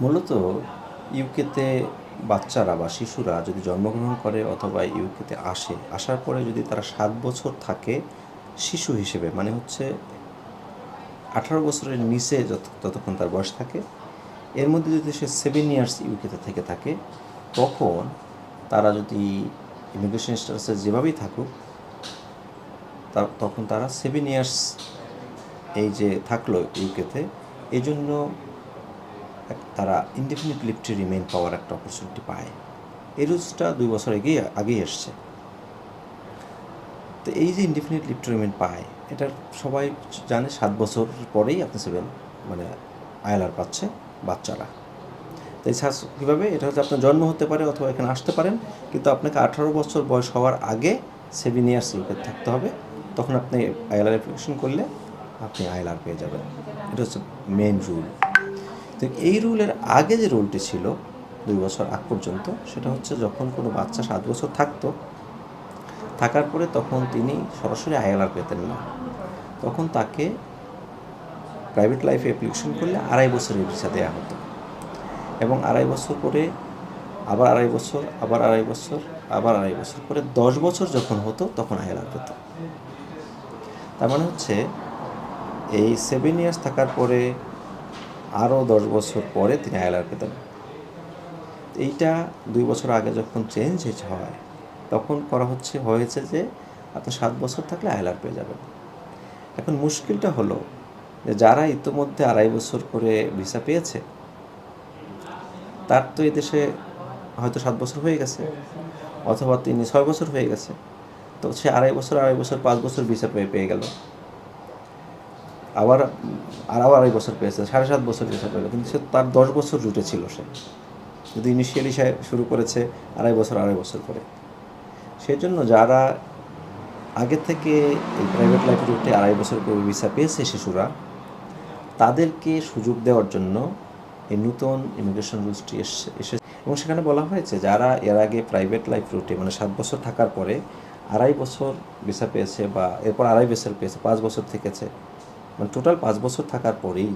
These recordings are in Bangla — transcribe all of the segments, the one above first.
মূলত ইউকেতে বাচ্চারা বা শিশুরা যদি জন্মগ্রহণ করে অথবা ইউকেতে আসে, আসার পরে যদি তারা সাত বছর থাকে শিশু হিসেবে মানে হচ্ছে আঠারো বছরের নিচে যত, ততক্ষণ তার বয়স থাকে, এর মধ্যে যদি সে সেভেন ইয়ার্স ইউকেতে থেকে থাকে, তখন তারা যদি ইমিগ্রেশন স্ট্যাটাসে যেভাবেই থাকুক তখন তারা সেভেন ইয়ার্স এই যে থাকল ইউকেতে এই জন্য তারা ইনডিফিনিট লিভ রিমেইন পাওয়ার একটা অপরচুনিটি পায়। এই রুলসটা দুই বছর আগেই আগেই এসছে। তো এই যে ইনডিফিনিট লিভ টু রিমেইন পায় এটা সবাই জানে সাত বছর পরেই আপনি সেভেন মানে আয়লার পাচ্ছে বাচ্চারা। তো এই শ্বাস কীভাবে? এটা হচ্ছে আপনার জন্ম হতে পারে অথবা এখানে আসতে পারেন, কিন্তু আপনাকে আঠারো বছর বয়স হওয়ার আগে সেভেন ইয়ার্স ইউকে থাকতে হবে। তখন আপনি আইএলআর অ্যাপ্লিকেশন করলে আপনি আইএলআর পেয়ে যাবেন। এটা হচ্ছে মেন রুল তো এই রুলের আগে যে রুলটি ছিল দুই বছর আগ পর্যন্ত, সেটা হচ্ছে যখন কোনো বাচ্চা সাত বছর থাকতো, থাকার পরে তখন তিনি সরাসরি আইএলআর পেতেন না। তখন তাকে প্রাইভেট লাইফে অ্যাপ্লিকেশন করলে আড়াই বছরের ভিসা দেওয়া হতো। এবং আড়াই বছর করে আবার আড়াই বছর, আবার আড়াই বছর, আবার আড়াই বছর করে দশ বছর যখন হতো তখন আইএলআর পেত। তার মানে হচ্ছে এই সেভেন ইয়ার্স থাকার পরে আরও দশ বছর পরে তিনি আইএলআর পেতেন। এইটা দুই বছর আগে যখন চেঞ্জ হয়, তখন করা হচ্ছে, হয়েছে যে আপনি সাত বছর থাকলে আইএলআর পেয়ে যাবেন। এখন মুশকিলটা হলো যে যারা ইতোমধ্যে আড়াই বছর করে ভিসা পেয়েছে, তার তো এদেশে হয়তো সাত বছর হয়ে গেছে, অথবা তিনি ছয় বছর হয়ে গেছে, তো সে আড়াই বছর আড়াই বছর, পাঁচ বছর ভিসা পেয়ে পেয়ে গেল। আবার আরও আড়াই বছর পেয়েছে, সাড়ে সাত বছর ভিসা পেয়ে কিন্তু সে তার দশ বছর রুটে ছিল সে। যদি ইনিশিয়ালি সে শুরু করেছে আড়াই বছর আড়াই বছর করে সেই জন্য যারা আগে থেকে এই প্রাইভেট লাইফ রুটে আড়াই বছর করে ভিসা পেয়েছে শিশুরা, তাদেরকে সুযোগ দেওয়ার জন্য এই নতুন ইমিগ্রেশন রুলসটি এসে এবং সেখানে বলা হয়েছে যারা এর আগে প্রাইভেট লাইফ রুটে মানে সাত বছর থাকার পরে আড়াই বছর ভিসা পেয়েছে বা এরপর আড়াই বছর পেয়েছে, পাঁচ বছর থেকেছে মানে টোটাল পাঁচ বছর থাকার পরেই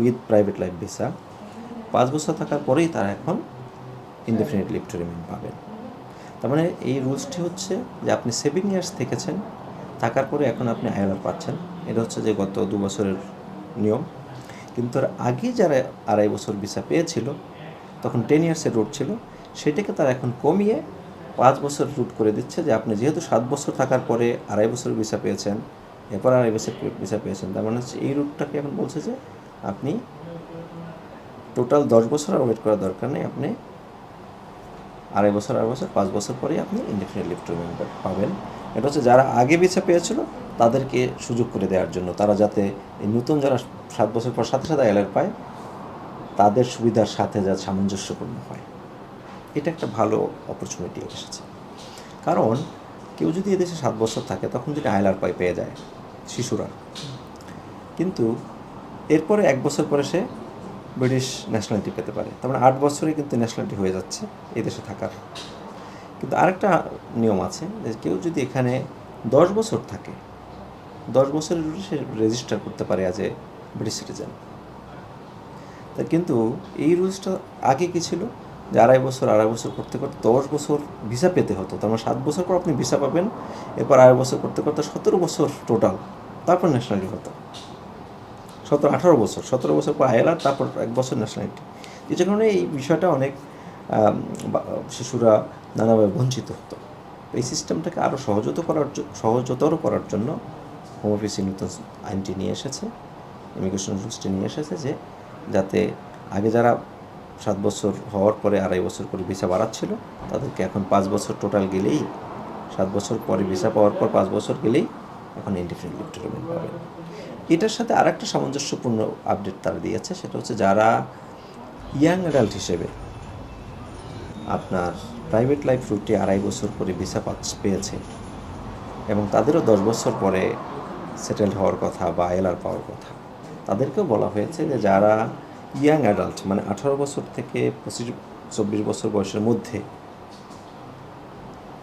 উইথ প্রাইভেট লাইফ ভিসা পাঁচ বছর থাকার পরেই তারা এখন ইনডেফিনিট লিভ টু রিমেন পাবেন। তার মানে এই রুলসটি হচ্ছে যে আপনি সেভেন ইয়ার্স থেকেছেন, থাকার পরে এখন আপনি আইএলআর পাচ্ছেন। এটা হচ্ছে যে গত দু বছরের নিয়ম। কিন্তু তার আগে যারা আড়াই বছর ভিসা পেয়েছিল, তখন টেন ইয়ার্সের রুট ছিল। সেটাকে তারা এখন কমিয়ে পাঁচ বছর রুট করে দিচ্ছে যে আপনি যেহেতু সাত বছর থাকার পরে আড়াই বছর ভিসা পেয়েছেন এরপর আড়াই বছর ভিসা পেয়েছেন তার মানে হচ্ছে এই রুটটাকে এখন বলছে যে আপনি টোটাল দশ বছর আর ওয়েট করার দরকার নেই। আপনি আড়াই বছর আড়াই বছর, পাঁচ বছর পরেই আপনি ইন্ডিপেন্ডেন্ট লিভ টু রিমেন পাবেন। এটা হচ্ছে যারা আগে ভিসা পেয়েছিল, তাদেরকে সুযোগ করে দেওয়ার জন্য। তারা যাতে এই নতুন যারা সাত বছর পর সাথে সাথে এলার পায়, তাদের সুবিধার সাথে যা সামঞ্জস্যপূর্ণ হয়। এটা একটা ভালো অপরচুনিটি এসেছে। কারণ কেউ যদি এদেশে সাত বছর থাকে, তখন যদি আইলার পাই পেয়ে যায়। শিশুরা। কিন্তু এরপরে এক বছর পরে সে ব্রিটিশ ন্যাশনালিটি পেতে পারে। তার মানে আট বছরে কিন্তু ন্যাশনালিটি হয়ে যাচ্ছে এই দেশে থাকার। কিন্তু আরেকটা নিয়ম আছে যে কেউ যদি এখানে দশ বছর থাকে, দশ বছরের রুটে সে রেজিস্টার করতে পারে অ্যাজ এ ব্রিটিশ সিটিজেন তা কিন্তু এই রুলসটা আগে কী ছিল? যে আড়াই বছর আড়াই বছর করতে করতে দশ বছর ভিসা পেতে হতো। তার মানে সাত বছর পর আপনি ভিসা পাবেন। এরপর আড়াই বছর করতে করতে সতেরো বছর টোটাল তারপর ন্যাশনালিটি হতো সতেরো, আঠারো বছর। সতেরো বছর পর আইএলআর, তারপর এক বছর ন্যাশনালিটি যে কারণে এই বিষয়টা অনেক শিশুরা নানাভাবে বঞ্চিত হতো। এই সিস্টেমটাকে আরও সহজত করার সহজতর করার জন্য হোম অফিস নতুন আইনটি নিয়ে এসেছে ইমিগ্রেশন রুলসটি নিয়ে এসেছে যে যাতে আগে যারা সাত বছর হওয়ার পরে আড়াই বছর করে ভিসা বাড়াচ্ছিল। তাদেরকে এখন পাঁচ বছর টোটাল গেলেই, সাত বছর পরে ভিসা পাওয়ার পর পাঁচ বছর গেলেই এখন ইন্ডিফিনিট লিভ টু রিমেন পাবে এটার সাথে আরেকটা সামঞ্জস্যপূর্ণ আপডেট তারা দিয়েছে, সেটা হচ্ছে যারা ইয়াং অ্যাডাল্ট হিসেবে আপনার প্রাইভেট লাইফ রুটে আড়াই বছর করে ভিসা পাচ্ছে পেয়েছে এবং তাদেরও দশ বছর পরে সেটেল হওয়ার কথা বা এলআর পাওয়ার কথা। তাদেরকেও বলা হয়েছে যে যারা ইয়াং অ্যাডাল্ট মানে আঠারো বছর থেকে পঁচিশ, চব্বিশ বছর বয়সের মধ্যে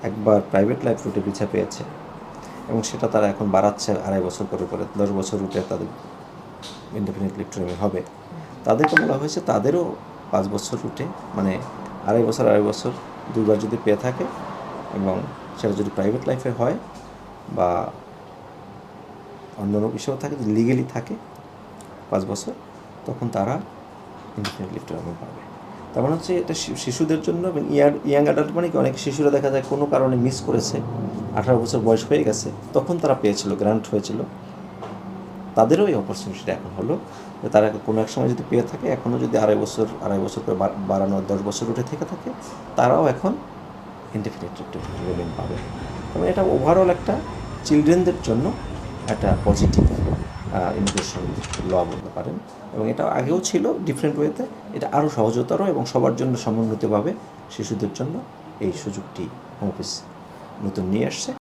একবার প্রাইভেট লাইফ রুটে পিছা পেয়েছে এবং সেটা তারা এখন বাড়াচ্ছে আড়াই বছর করে করে, দশ বছর রুটে তাদের ইন্ডিপেন্ডেন্ট লিভ টু রিমেন হবে। তাদেরকে বলা হয়েছে তাদেরও পাঁচ বছর রুটে মানে আড়াই বছর আড়াই বছর দুবার যদি পেয়ে থাকে এবং সেটা যদি প্রাইভেট লাইফে হয় বা অন্যান্য বিষয়েও থাকে, যদি লিগেলি থাকে পাঁচ বছর, তখন তারা ইন্ডিপেন্ডেন্ট লিভ পাবে তার মানে হচ্ছে এটা শিশুদের জন্য ইয়ার, ইয়াং অ্যাডাল্ট মানে কি, অনেক শিশুরা দেখা যায় কোনো কারণে মিস করেছে, আঠারো বছর বয়স হয়ে গেছে, তখন তারা পেয়েছিল গ্রান্ট হয়েছিল। তাদেরও এই অপরচুনিটিটা এখন হলো, যে তারা কোনো এক সময় যদি পেয়ে থাকে এখনও যদি আড়াই বছর আড়াই বছর করে বাড়ানো, দশ বছর উঠে থেকে থাকে, তারাও এখন রিমেন পাবে। তবে এটা ওভারঅল একটা চিলড্রেনদের জন্য একটা পজিটিভ ইমিগ্রেশন ল বলতে পারেন। এবং এটা আগেও ছিল ডিফারেন্ট ওয়েতে এটা আরও সহজতর এবং সবার জন্য সমন্বিতভাবে শিশুদের জন্য এই সুযোগটি অফিস নতুন নিয়ে আসছে